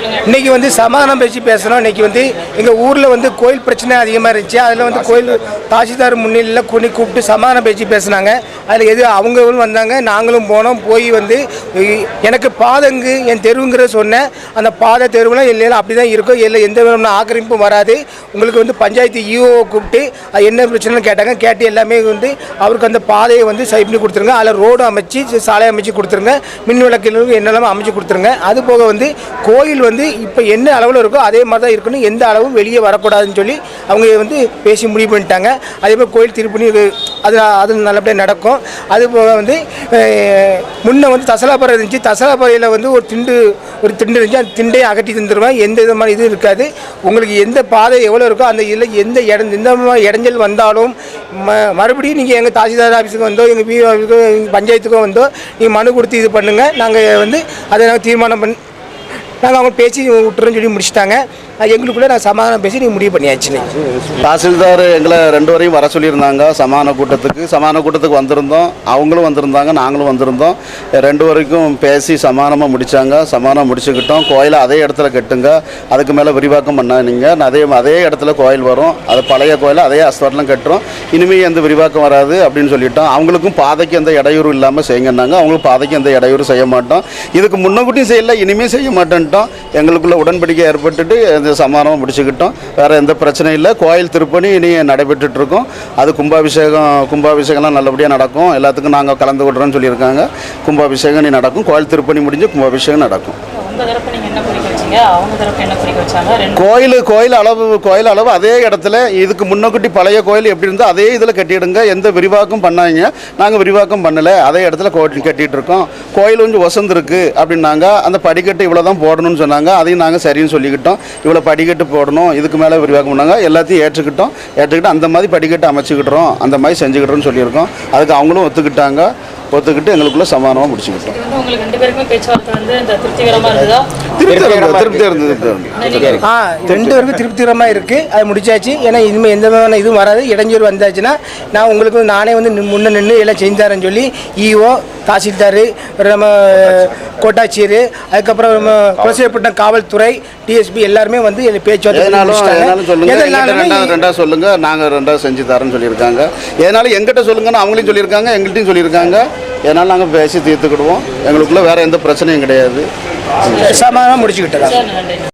இன்னைக்கு வந்து சமாதானம் பேசி பேசுகிறோம் இன்னைக்கு வந்து எங்கள் ஊரில் வந்து கோயில் பிரச்சனை அதிகமாக இருந்துச்சு. அதில் வந்து கோயில் தாசில்தார் முன்னிலையில் கொண்டு கூப்பிட்டு சமாதானம் பேசி பேசுனாங்க. அதில் எது அவங்களும் வந்தாங்க. நாங்களும் போனோம். போய் வந்து எனக்கு பாதங்கு என் தெருவுங்கிற சொன்னேன் அந்த பாதை தெருவுலாம் எல்லாம் அப்படி தான் இருக்கும். இல்லை எந்த விதமான ஆக்கிரமிப்பும் வராது. உங்களுக்கு வந்து பஞ்சாயத்து இஓவை கூப்பிட்டு அது என்ன பிரச்சனைன்னு கேட்டாங்க. கேட்டு எல்லாமே வந்து அவருக்கு அந்த பாதையை வந்து சரி பண்ணி கொடுத்துருங்க. அதில் ரோடு அமைச்சு சாலை அமைச்சு கொடுத்துருங்க. மின் விளக்குகளுக்கு என்னெல்லாம் அமைச்சு கொடுத்துருங்க. அது போக வந்து கோயில் வந்து இப்போ என்ன அளவில் இருக்கோ அதே மாதிரி தான் இருக்கணும். எந்த அளவும் வெளியே வரக்கூடாதுன்னு சொல்லி அவங்க வந்து பேசி முடிவு பண்ணிட்டாங்க. அதே மாதிரி கோயில் திருப்பணி அது அது நல்லபடியாக நடக்கும். அது போக வந்து முன்னே வந்து தசலாப்பறை இருந்துச்சு. தசலாப்பறையில் வந்து ஒரு திண்டு ஒரு திண்டு இருந்துச்சு. அந்த திண்டையும் அகட்டி தந்துடுவேன் எந்த விதமான இதுவும் இருக்காது. உங்களுக்கு எந்த பாதை எவ்வளோ இருக்கோ அந்த இதில் எந்த இடம் எந்த இடைஞ்சல் வந்தாலும் ம மறுபடியும் நீங்கள் எங்கள் தாசில்தார் ஆஃபீஸுக்கு வந்தோ எங்கள் பிஓ ஆஃபீஸுக்கோ எங்கள் பஞ்சாயத்துக்கோ வந்தோ நீங்கள் மனு கொடுத்து இது பண்ணுங்கள் நாங்கள் வந்து அதை நாங்கள் தீர்மானம் பண்ணி நாங்கள் அவங்க பேசி விட்டுறோன்னு சொல்லி முடிச்சிட்டாங்க. எங்களுக்குள்ளே நான் சமாதானம் பேசி நீங்கள் முடிவு பண்ணியாச்சுன்னு தாசில்தார் எங்களை ரெண்டு வரையும் வர சொல்லியிருந்தாங்க. சமான கூட்டத்துக்கு சமாதான கூட்டத்துக்கு வந்திருந்தோம். அவங்களும் வந்திருந்தாங்க நாங்களும் வந்திருந்தோம். ரெண்டு வரைக்கும் பேசி சமானமாக முடித்தாங்க சமானம் முடிச்சுக்கிட்டோம். கோயிலை அதே இடத்துல கட்டுங்க. அதுக்கு மேலே விரிவாக்கம் பண்ணாதீங்க. அதே அதே இடத்துல கோயில் வரும். அது பழைய கோயிலை அதே அஸ்தவரெலாம் கட்டுறோம். இனிமேல் எந்த விரிவாக்கம் வராது அப்படின்னு சொல்லிட்டோம். அவங்களுக்கும் பாதைக்கு எந்த இடையூறு இல்லாமல் செய்யுங்கன்னாங்க. அவங்களுக்கு பாதைக்கு எந்த இடையூறு செய்ய மாட்டோம். இதுக்கு முன்னக்கூட்டியும் செய்யலை இனிமேல் செய்ய மாட்டேன்ட்டோம். எங்களுக்குள்ள உடன்படிக்கை ஏற்பட்டுட்டு இது சமாதானமாக முடிச்சுக்கிட்டோம். வேறு எந்த பிரச்சனையும் இல்லை. கோயில் திருப்பணி இனி நடைபெற்றுட்டு இருக்கோம் அது கும்பாபிஷேகம் கும்பாபிஷேகம்லாம் நல்லபடியாக நடக்கும். எல்லாத்துக்கும் நாங்கள் கலந்து விடுறோம்னு சொல்லியிருக்காங்க. கும்பாபிஷேகம் இனி நடக்கும். கோயில் திருப்பணி முடிஞ்சு கும்பாபிஷேகம் நடக்கும். உங்க தரப்பு நீங்க என்ன குறிக்க வச்சீங்க அவங்க தரப்பு என்ன குறிக்க வச்சாங்க? ரெண்டு கோயில் கோயில் அளவு கோயில் அளவு அதே இடத்துல இதுக்கு முன்னக்கூட்டி பழைய கோயில் எப்படி இருந்தோ அதே இதில் கட்டிடுங்க. எந்த விரிவாக்கம் பண்ணாங்க? நாங்கள் விரிவாக்கம் பண்ணலை. அதே இடத்துல கோயில் கட்டிட்டு இருக்கோம் கோயில் கொஞ்சம் வசந்திருக்கு அப்படின்னாங்க. அந்த படிக்கட்டு இவ்வளோ தான் போடணும்னு சொன்னாங்க. அதையும் நாங்கள் சரின்னு சொல்லிக்கிட்டோம். இவ்வளோ படிக்கட்டு போடணும். இதுக்கு மேலே விரிவாக்கம் பண்ணாங்க. எல்லாத்தையும் ஏற்றுக்கிட்டோம். ஏற்றுக்கிட்டு அந்த மாதிரி படிக்கட்டு அமைச்சுக்கிட்டுறோம். அந்த மாதிரி செஞ்சுக்கிட்டோம்னு சொல்லியிருக்கோம். அதுக்கு அவங்களும் ஒத்துக்கிட்டாங்க. ஒத்துக்கிட்டு எங்களுக்குள்ள சமாதானமாக முடிச்சுக்கிட்டோம். உங்களுக்கு ரெண்டு பேருக்குமே பேச்சுவார்த்தை வந்து இந்த திருப்திகரமா இருந்ததா? திருப்தி இருந்தது திருப்தி இருந்தது திருப்தி இருந்தது ஆ ரெண்டு பேருக்கும் திருப்திகரமாக இருக்குது அது முடிச்சாச்சு. ஏன்னா இனிமேல் எந்த விதமான இதுவும் வராது. இடைஞ்சல் வந்தாச்சுன்னா நான் உங்களுக்கு வந்து நானே வந்து முன்ன நின்று எல்லாம் செஞ்சு தரேன்னு சொல்லி இஓ தாசில்தார் நம்ம கோட்டாட்சியர் அதுக்கப்புறம் நம்ம குலசேப்பட்டினம் காவல்துறை டிஎஸ்பி எல்லாருமே வந்து பேச்சுவார்த்தை. எதனாலும் சொல்லுங்க. எதனாலுமே ரெண்டாவது செஞ்சு தரேன்னு சொல்லியிருக்காங்க. எதனாலும் எங்கிட்ட சொல்லுங்கன்னு அவங்களையும் சொல்லியிருக்காங்க எங்கள்கிட்டையும் சொல்லியிருக்காங்க. எதனால நாங்கள் பேசி தீர்த்துக்கிடுவோம். எங்களுக்குள்ள வேற எந்த பிரச்சனையும் கிடையாது. சமாதானம் முடிச்சுக்கிட்டோம்